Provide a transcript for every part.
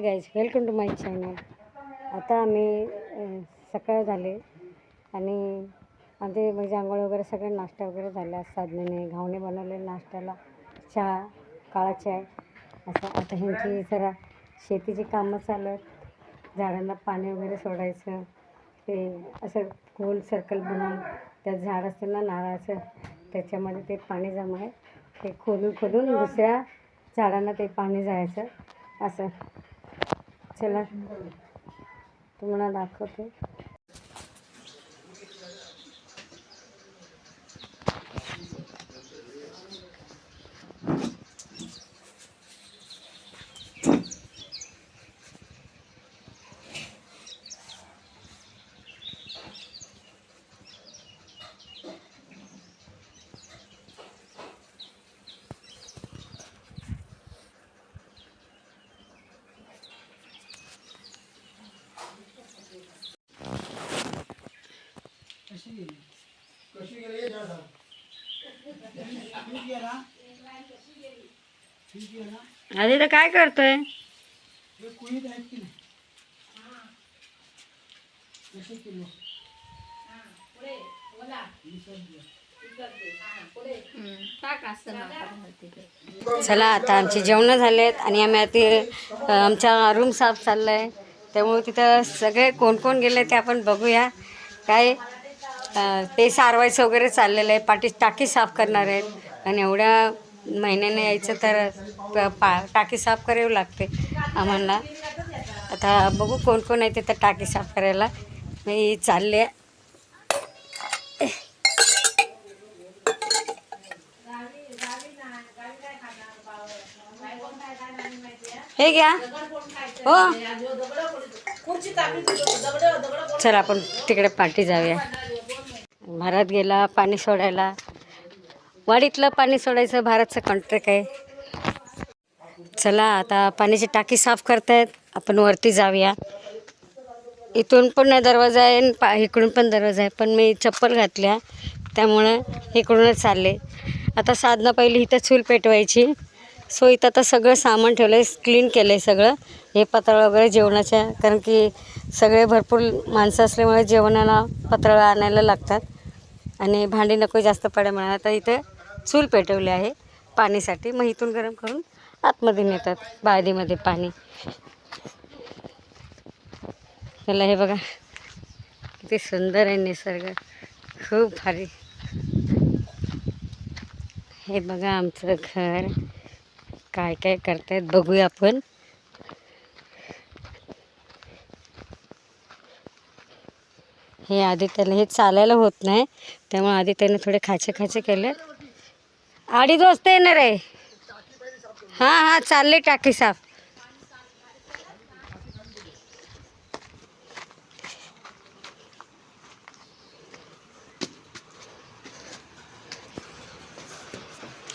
Hi guys welcome to my channel आता आम्ही सकाळ झाले आणि आमचे म्हणजे आंघोळ वगैरे सगळे नाश्ता वगैरे झाला साधनेने घावणे बनवले नाश्त्याला चहा काळा चाय असं आता ह्यांची जरा शेतीची कामं चालत झाडांना पाणी वगैरे सोडायचं ते असं गोल सर्कल बनवून त्यात झाड असतं ना नारळाचं त्याच्यामध्ये ते पाणी जमा आहे. ते खोलून खोदून दुसऱ्या झाडांना ते पाणी जायचं असं. ছেলে। তোমরা দেখো তো। तुम्हाला दाखवते आधी तर काय करतोय? चला आता आमची जेवणं झालेत आणि आम्ही आता आमचा रूम साफ चालला आहे त्यामुळे तिथं सगळे कोण कोण गेले ते आपण बघूया. काय ते सारवायचं वगैरे चाललेलं आहे. पाठी टाकी साफ करणार आहेत. आणि एवढ्या महिन्याने यायचं तर प- टाकी साफ करावी लागते आम्हाला. आता बघू कोण कोण आहे तिथं टाकी साफ करायला. मी चालले. हे घ्या. हो. चला आपण तिकडे पाठी जाऊया. भारत गेला पाणी सोडायला. वाडीतलं पाणी सोडायचं भारतचं कॉन्ट्रॅक्ट आहे. चला आता पाण्याची टाकी साफ करतायत. आपण वरती जाऊया. इथून पण दरवाजा आहे पा इकडून पण दरवाजा आहे. पण मी चप्पल घातल्या. त्यामुळं इकडूनच चालले. आता साधनं पहिली इथं चूल पेटवायची. सो इथं आता सगळं सामान ठेवलं आहे क्लीन केलं आहे सगळं. हे पातळ वगैरे जेवणाच्या कारण की सगळे भरपूर माणसं असल्यामुळे जेवणाला पातळ आणायला लागतात. आणि भांडी नको जास्त पडे म्हणा आता इथं चूल पेटवली आहे पाणीसाठी. मग इथून गरम करून आतमध्ये नेतात बादलीमध्ये पाणी. त्याला हे बघा. किती सुंदर आहे निसर्ग. खूप भारी. हे बघा आमचं घर. काय काय करतायत बघूया आपण. हे आधी हे चालायला होत नाही. त्यामुळे आधी त्याने थोडे खाचे खाचे केले. अडीच वाजता येणार आहे. हां हां चालले टाकी साफ.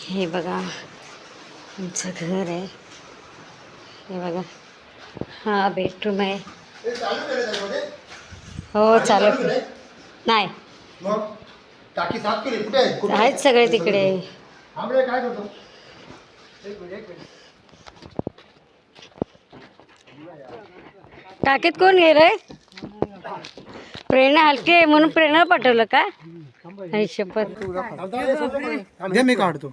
हे बघा आमचं घर आहे. हे बघा हा बेडरूम आहे. हो चालत नाही. मग टाकी साफ केली कुठे आहे? कुठे आहेत सगळे तिकडे. काय करतो? एक मिनिट एक मिनिट. टाकीत कोण गेलंय? प्रेरणा हलके आहे म्हणून प्रेरणा पाठवलं का? आई शपथ. दे मी काढतो.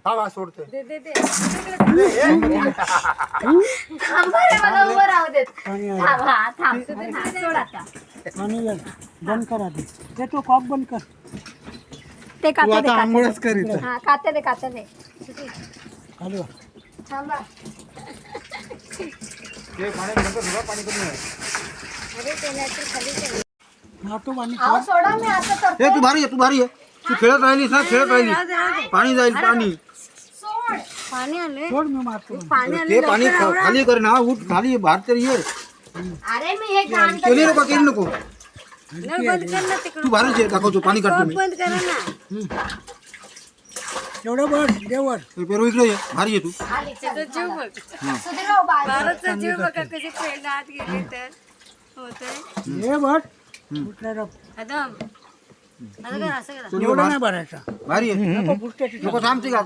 बंद करा ते. ते तो कॉप बंद कर. ते तू आता आंघोळच करीत हा काते दे काते दे खाली वा. थांबा. हे. अरे ते नाहीतर खाली ठेव. मारतो पाणी अहो, सोडा मी असं करतो. हे तू भारी आहे तू भारी आहे तू खेळत राहिलीस ना खेळत राहिली. पाणी जाईल पाणी. सोड. पाणी आले. सोड मी मारतो. पाणी आले ते पाणी खा- खाली कर ना उठ खाली बाहेर तरी ये. अरे मी हे घाण केली नको केली नको. नळ बंद कर ना तिकडून. तू भारीच आहे दाखवतो पाणी काढतो मी. बंद करा ना. एवढं बघ देवर हे पेरू इकडे ये भारी आहे तू. त्याचा जीव बघ. भारतचा जीव बघा कशी प्रेरणा आत गेली तर. होतंय. हे बघ कुठल्या रप- अदम असं करा असं करा. एवढं नाही भरायचा. भारी आहे नको बुरट्याची नको थांबते का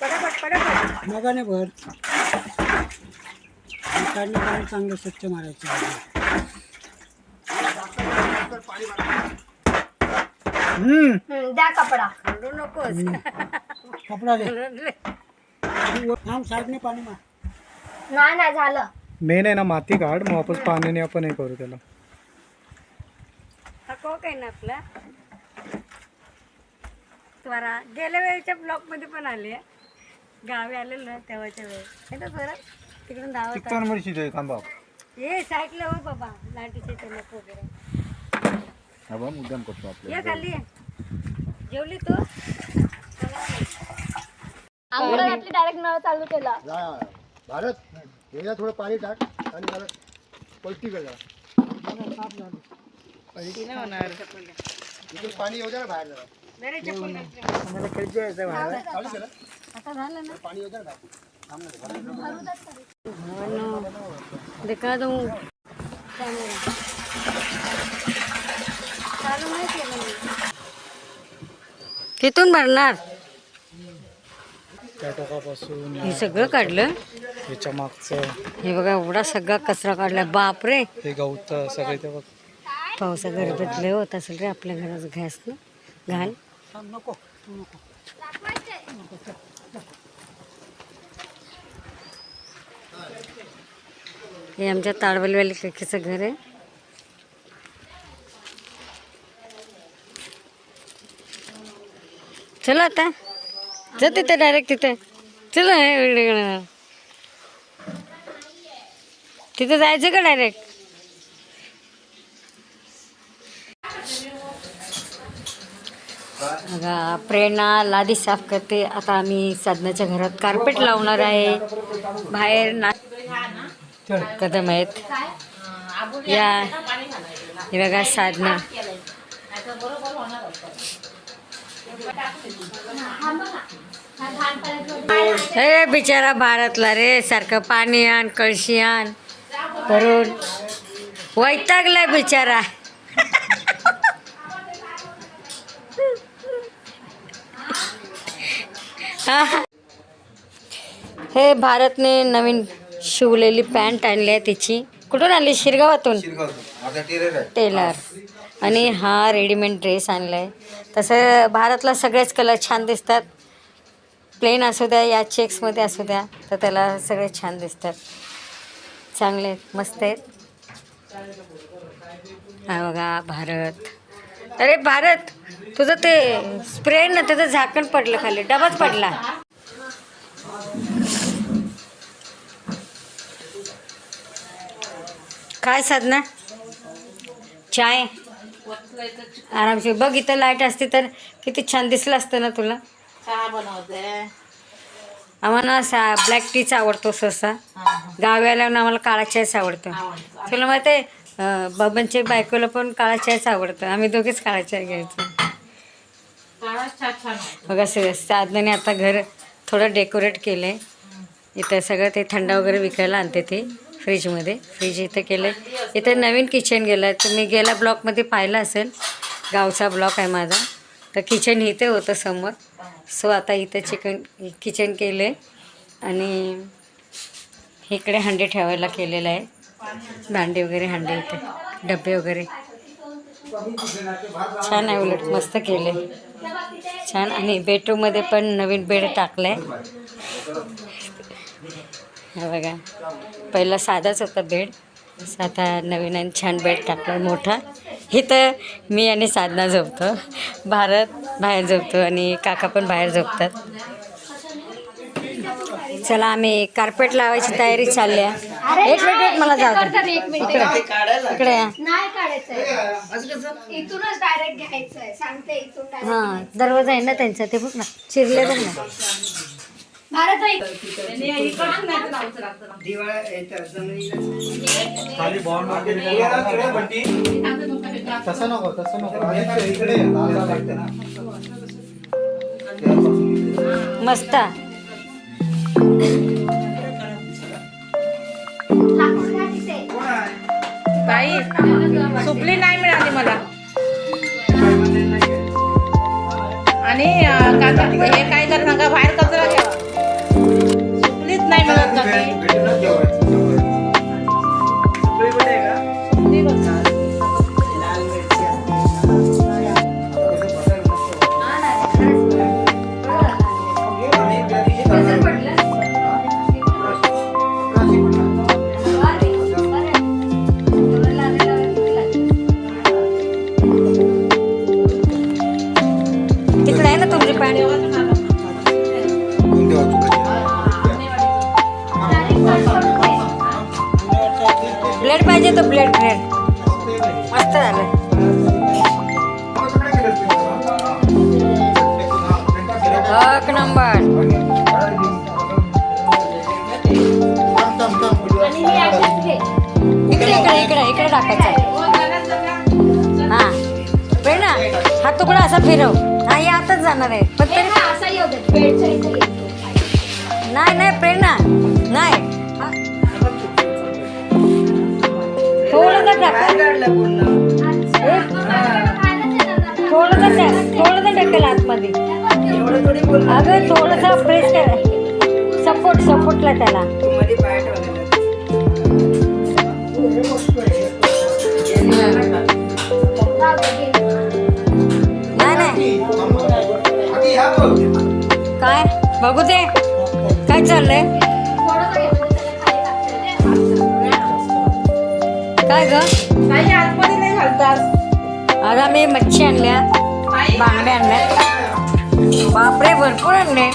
पटापट पटापट. नगाने भर. साईडने पाणी चांगलं स्वच्छ मारायचं हम्म. द्या कपडा. नकोस. कपडा दे. थांब साईडने पाणी मार. नाही नाही झालं. मेन आहे ना माती काढ मग वापस पाण्याने आपण हे करू त्याला. हा कोक आहे ना आपला? त्वरा गेल्या वेळेच्या ब्लॉकमध्ये पण आले गावी आलेलो ना तेव्हाच्या वेळेस. हे तर त्वरा तिकडून धावत चिकन मिरची दे थांबा ये साईडला हो बाबा लाटीचे टोमॅटो वगैरे. हा बा मुद्दाम करतो आपलं ये खाली. ये. जेवली तू? घातली डायरेक्ट नळ चालू केला. भारत याला थोडं पाणी टाक आणि जरा पलटी कर जरा. इथून पाणी येऊ द्या ना बाहेर जरा. बरे चप्पल घातली. चालू केलं आता झालं ना? पाणी येऊ द्या ना बाहेर. दिखा दूँ. कितून भरणार. त्या टोकापासून हे सगळं काढलं. याच्या मागचं. हे बघा एवढा सगळा कचरा काढला. बापरे. हे गवत सगळे ते बघ. पावसा गरबत लय होत असेल रे आपल्या घराचं घास ना? घाण. नको नको. हे आमच्या ताडवलीवाली काकीचं घर आहे. चला आता. जा तिथे डायरेक्ट तिथे. चला हे तिथे जायचं का डायरेक्ट बघा प्रेरणा लादी साफ करते. आता आम्ही साधनाच्या घरात कार्पेट लावणार आहे. बाहेर ना कदम आहेत या. हे बघा साधना. अरे बिचारा भारतला रे सारखं पाणी आण कळशी आण. करून वैतागलाय बिचारा. हे भारतने नवीन शिवलेली पॅन्ट आणली आहे तिची. कुठून आणली? शिरगावातून? टेलर आणि हा रेडीमेड ड्रेस आणला आहे तसं भारतला सगळेच कलर छान दिसतात. प्लेन असू द्या या चेक्समध्ये असू द्या तर त्याला सगळे छान दिसतात. चांगले आहेत मस्त आहेत. हा बघा भारत. अरे भारत तुझं ते स्प्रे ना त्याचं झाकण पडलं खाली. डबाच पडला. काय साधना? चाय. आरामशीर. बघ इथं लाइट असते तर किती छान दिसलं असतं ना तुला. आम्हाला सा ब्लॅक टीच आवडतो सहसा. गावी आल्यावर आम्हाला काळा चहाच आवडतो. तुला माहिती आहे बाबांच्या बायकोला पण काळा चहाच आवडतं. आम्ही दोघेच काळा चहा घ्यायचो बघा साधनाने आता घर थोडं डेकोरेट केलं आहे इथं सगळं ते थंड वगैरे विकायला आणते ते. फ्रीजमध्ये. फ्रीज इथं केलं आहे इथं नवीन किचन गेलं आहे तुम्ही गेल्या ब्लॉकमध्ये पाहिलं असेल. गावचा ब्लॉक आहे माझा. तर किचन इथे होतं समोर. सो आता इथं चिकन किचन केलं आहे आणि इकडे हंडे ठेवायला केलेलं आहे. भांडे वगैरे हंडे इथे. डबे वगैरे. छान आहे उलट. मस्त केले छान. आणि बेडरूममध्ये पण नवीन बेड टाकलं आहे हा बघा. पहिला साधाच होता बेड. आता नवीन आणि छान बेड टाकला मोठा. इथं मी आणि साधना झोपतो. भारत बाहेर झोपतो आणि काका पण बाहेर झोपतात. चला आम्ही कार्पेट लावायची तयारी चालली आहे. एक मिनिट एक मला जाऊ दे. एक मिनिट इकडे. हां दरवाजा आहे ना त्यांचा ते बघ ना. चिरले बघ ना. भारत आई खाली बॉन्ड तसं नको तसं नको. इकडे लाल लाल लागते ना. मस्त. बाई सुपली नाही मिळाली मला. आणि हे काय कर नका बाहेर कचरा घ्यावा नाही मिळत का तिकडे आहे ना तुमची पाणी. चॉकलेट ब्रेड मस्त झालं एक नंबर इकडे इकडे इकडे इकडे टाकायचं. हा. प्रेरणा हा तुकडा असा फिरव. नाही आताच जाणार आहे. पण तरी नाही नाही प्रेरणा. नाही. थोडं तर टाक थोडं तर टाक थोडं तर टाकेल आतमध्ये. अगं थोडंसं प्रेस कर. सपोर्ट सपोर्टला त्याला. काय? बघू दे. काय चाललंय? काय ग? काही आतमध्ये नाही घालतात. आज आम्ही मच्छी आणल्या. नाही बांगड्या आणल्या. बापरे भरपूर आणले.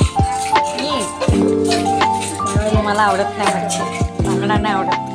मला आवडत नाही मच्छी. बांगडा नाही आवडत.